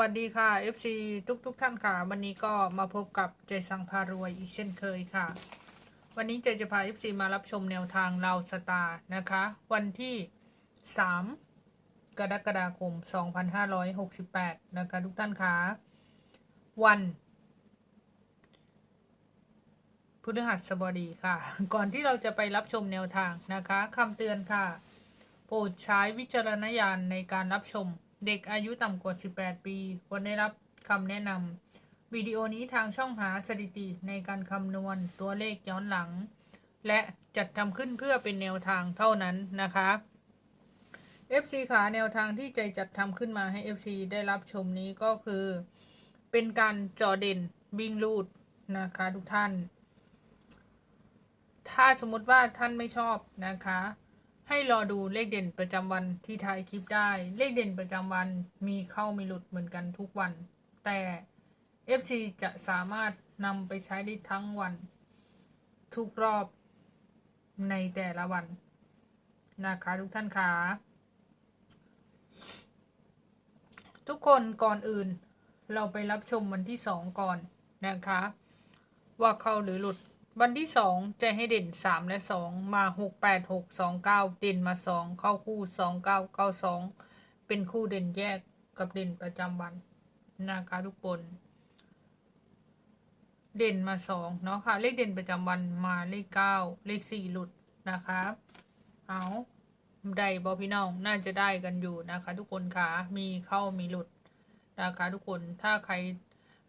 วัสดีค่ะ FC ทุกทุกท่านค่ะ วันนี้ก็มาพบกับเจสังพารวยอีกเช่นเคยค่ะ วันนี้เจจะพา FC มารับชมแนวทางเราสตาร์นะคะ วันที่ 3 กรกฎาคม 2568 นะคะ ทุกท่านค่ะ วันพฤหัสบดีค่ะ ก่อนที่เราจะไปรับชมแนวทางนะคะคำเตือนค่ะ โปรดใช้วิจารณญาณในการรับชม เด็กอายุต่ำกว่า 18 ปีควรได้รับคำแนะนำวิดีโอนี้ทางช่องหาสถิติในการคำนวณตัวเลขย้อนหลัง และจัดทำขึ้นเพื่อเป็นแนวทางเท่านั้นนะคะ FC ขาแนวทางที่ใจจัดทำขึ้นมาให้ FC ได้รับชมนี้ก็คือ เป็นการจอเด่นวิ่งลูดนะคะทุกท่าน ถ้าสมมติว่าท่านไม่ชอบนะคะ ให้รอดูเลขเด่นประจำวันที่ท้ายคลิปได้ เลขเด่นประจำวันมีเข้ามีหลุดเหมือนกันทุกวัน แต่ FC จะสามารถนำไปใช้ได้ทั้งวัน ทุกรอบในแต่ละวัน นะคะทุกท่านคะทุกคนก่อนอื่น เราไปรับชมวันที่สองก่อนนะคะ ว่าเข้าหรือหลุด วันที่สองจะให้เด่นสามและสองมาหกแปดหกสองเก้าเด่นมาสองเข้าคู่สองเก้าเก้าสองเป็นคู่เด่นแยกกับเด่นประจำวันนะคะทุกคน เด่นมาสองเนาะค่ะ เลขเด่นประจำวันมาเลขเก้าเลขสี่หลุดนะคะเอาได้บอพี่น้องน่าจะได้กันอยู่นะคะ ทุกคนค่ะมีเข้ามีหลุดนะคะทุกคนถ้าใคร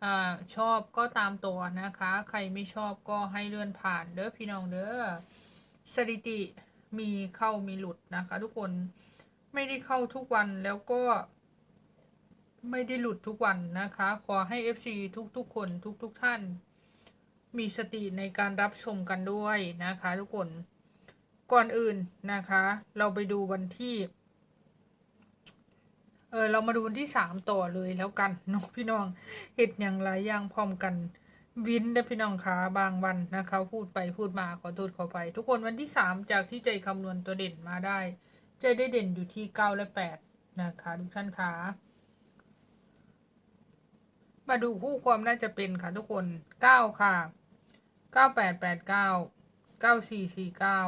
อ่าชอบก็ตามตัวนะคะ ใครไม่ชอบก็ให้เลื่อนผ่านเด้อพี่น้องเด้อสถิติมีเข้ามีหลุดนะคะ ทุกคนไม่ได้เข้าทุกวันแล้วก็ ไม่ได้หลุดทุกวันนะคะ ขอให้ FC ทุกๆคนทุกๆท่าน มีสติในการรับชมกันด้วยนะคะ ทุกคนก่อนอื่นนะคะ เราไปดูวันที่ เออเรามาดูวันที่สามต่อเลยแล้วกันเนาะพี่น้องเห็ดอย่างไรอย่างพร้อมกันวินเด้อพี่น้องคะบางวันนะคะพูดไปพูดมาขอโทษขอไป ทุกคนวันที่สามจากที่ใจคำนวณตัวเด่นมาได้ ใจได้เด่นอยู่ที่เก้าและแปดนะคะทุกท่านคะมาดูคู่ความน่าจะเป็นค่ะทุกคนเก้าค่ะเก้าแปดแปดเก้าเก้าสี่สี่เก้า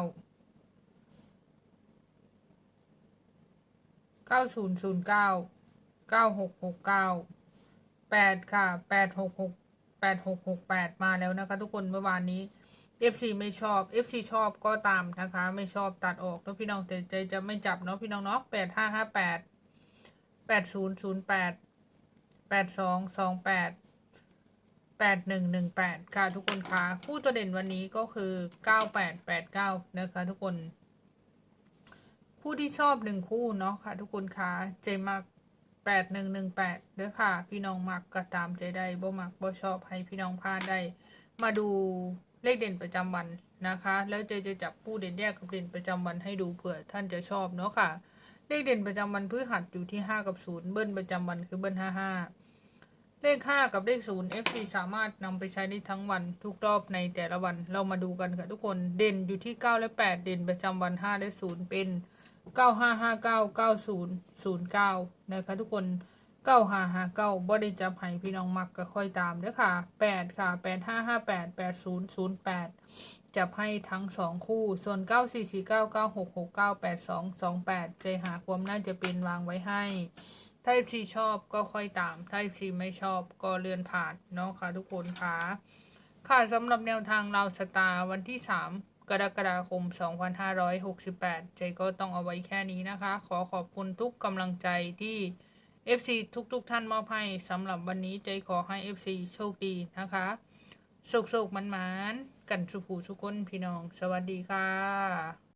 เก้าศูนย์ศูนย์เก้าเก้าหกหกเก้าแปดค่ะแปดหกหกแปดหกหกแปดมาแล้วนะคะ ทุกคนเมื่อวานนี้ FC ไม่ชอบ FC ชอบก็ตามนะคะ ไม่ชอบตัดออกแล้วพี่น้องแต่ใจจะไม่จับเนาะพี่น้องเนาะแปดห้าห้าแปดแปดศูนย์ศูนย์แปดแปดสองสองแปดแปดหนึ่งหนึ่งแปดค่ะทุกคนคะคู่ตัวเด่นวันนี้ก็คือเก้าแปดแปดเก้านะคะทุกคน คู่ที่ชอบหนึ่งคู่เนาะค่ะ ทุกคนคะเจมักแปดหนึ่งหนึ่งแปดเด้อค่ะ พี่น้องมักก็ตามใจได้บ่มักบ่ชอบให้พี่น้องพลาดได้ มาดูเลขเด่นประจำวันนะคะ แล้วเจจะจับคู่เด่นแยกกับเด่นประจำวันให้ดูเผื่อท่านจะชอบเนาะค่ะ เลขเด่นประจำวันพฤหัสอยู่ที่ห้ากับศูนย์เบิ้ลประจำวันคือเบิ้ลห้าห้าเลขห้ากับเลขศูนย์ FC สามารถนำไปใช้ได้ทั้งวันทุกรอบในแต่ละวันเรามาดูกันค่ะทุกคนเด่นอยู่ที่เก้าและแปดเด่นประจำวันห้าและศูนย์เป็น เก้าห้าห้าเก้าเก้าศูนย์ศูนย์เก้านะคะทุกคนเก้าห้าห้าเก้าบ่ได้จับให้พี่น้องมักก็ค่อยตามเด้อค่ะแปดค่ะแปดห้าห้าแปดแปดศูนย์ศูนย์แปดจับให้ทั้งสองคู่ ส่วนเก้าสี่สี่เก้าเก้าหกหกเก้าแปดสองสองแปดใจหาความน่าจะเป็นวางไว้ให้ ถ้าซีชอบก็ค่อยตาม ถ้าซีไม่ชอบก็เลื่อนผ่านเนาะค่ะทุกคนค่ะ ค่ะสำหรับแนวทางเราสตาร์วันที่ 3 กรกฎาคม 2568 เจก็ต้องเอาไว้แค่นี้นะคะ ขอขอบคุณทุกกำลังใจที่ FC ทุกๆทท่านมอบให้สำหรับวันนี้เจขอให้ FC โชคดีนะคะสุขๆมันๆกันสุขูสุขคนพี่น้อง สวัสดีค่ะ